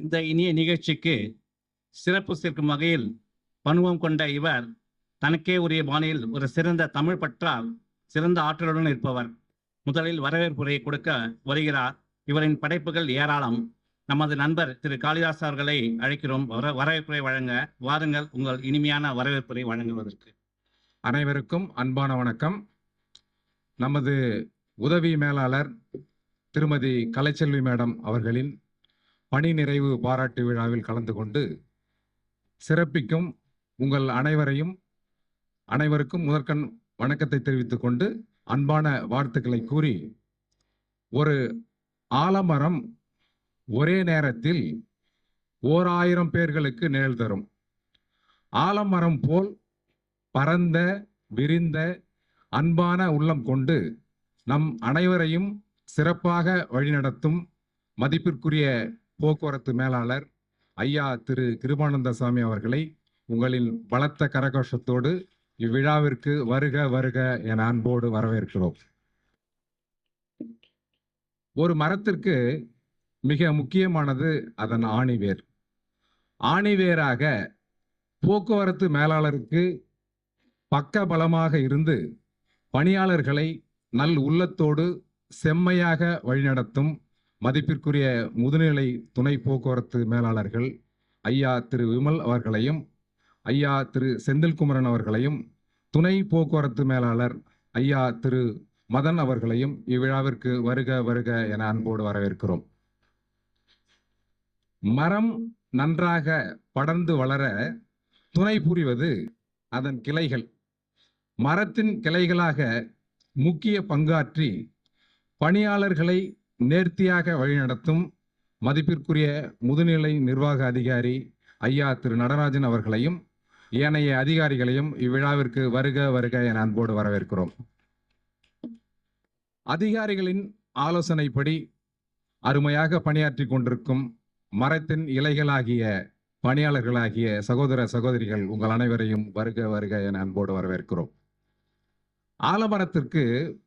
இந்த இனிய நிகழ்ச்சிக்கு சிறப்பு சேர்க்கும் வகையில் பணுவம் கொண்ட இவர் தனக்கே உரிய பாணியில் ஒரு சிறந்த தமிழ் பற்றால் சிறந்த ஆற்றலுடன் இருப்பவர். முதலில் வரவேற்புரையை கொடுக்க வருகிறார். இவரின் படைப்புகள் ஏராளம். நமது நண்பர் திரு காளிதாஸ் அவர்களை அழைக்கிறோம். வர வரவேற்புரை வழங்க வாருங்கள். உங்கள் இனிமையான வரவேற்புரை வழங்குவதற்கு. அனைவருக்கும் அன்பான வணக்கம். நமது உதவி மேலாளர் திருமதி கலைச்செல்வி மேடம் அவர்களின் பணி நிறைவு பாராட்டு விழாவில் கலந்து கொண்டு சிறப்பிக்கும் உங்கள் அனைவரையும் அனைவருக்கும் முதற்கண் வணக்கத்தை தெரிவித்துக் கொண்டு அன்பான வாழ்த்துக்களை கூறி ஒரு ஆலமரம் ஒரே நேரத்தில் ஓர் ஆயிரம் பேர்களுக்கு நிழல் தரும். ஆலமரம் போல் பரந்த விரிந்த அன்பான உள்ளம் கொண்டு நம் அனைவரையும் சிறப்பாக வழிநடத்தும் மதிப்பிற்குரிய போக்குவரத்து மேலாளர் ஐயா திரு கிருபானந்த சாமி அவர்களை உங்களின் பலத்த கரகோஷத்தோடு இவ்விழாவிற்கு வருக வருக என அன்போடு வரவேற்கிறோம். ஒரு மரத்திற்கு மிக முக்கியமானது அதன் ஆணிவேர். ஆணிவேராக போக்குவரத்து மேலாளருக்கு பக்க பலமாக இருந்து பணியாளர்களை நல் உள்ளத்தோடு செம்மையாக வழிநடத்தும் மதிப்பிற்குரிய முதுநிலை துணை போக்குவரத்து மேலாளர்கள் ஐயா திரு விமல் அவர்களையும் ஐயா திரு செந்தில்குமரன் அவர்களையும் துணை போக்குவரத்து மேலாளர் ஐயா திரு மதன் அவர்களையும் இவ்விழாவிற்கு வருக வருக என அன்போடு வரவேற்கிறோம். மரம் நன்றாக படர்ந்து வளர துணை புரிவது அதன் கிளைகள். மரத்தின் கிளைகளாக முக்கிய பங்காற்றி பணியாளர்களை நேர்த்தியாக வழிநடத்தும் மதிப்பிற்குரிய முதுநிலை நிர்வாக அதிகாரி ஐயா திரு நடராஜன் அவர்களையும் ஏனைய அதிகாரிகளையும் இவ்விழாவிற்கு வருக வருக என அன்போடு வரவேற்கிறோம். அதிகாரிகளின் ஆலோசனைப்படி அருமையாக பணியாற்றி கொண்டிருக்கும் மரத்தின் இலைகளாகிய பணியாளர்களாகிய சகோதர சகோதரிகள் உங்கள் அனைவரையும் வருக வருக என அன்போடு வரவேற்கிறோம். ஆலமரத்திற்கு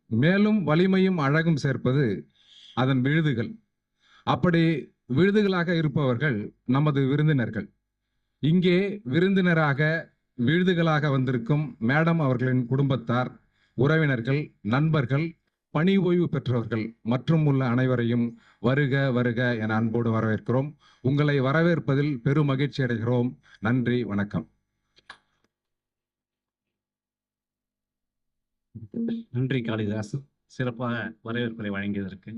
மேலும் வலிமையும் அழகும் சேர்ப்பது அதன் விழுதுகள். அப்படி விழுதுகளாக இருப்பவர்கள் நமது விருந்தினர்கள். இங்கே விருந்தினராக விழுதுகளாக வந்திருக்கும் மேடம் அவர்களின் குடும்பத்தார் உறவினர்கள் நண்பர்கள் பணி ஓய்வு பெற்றவர்கள் மற்றும் உள்ள அனைவரையும் வருக வருக என அன்போடு வரவேற்கிறோம். உங்களை வரவேற்பதில் பெரும் மகிழ்ச்சி அடைகிறோம். நன்றி வணக்கம். நன்றி காளிதாஸ். சிறப்பாக வரவேற்புரை வழங்கியதற்கு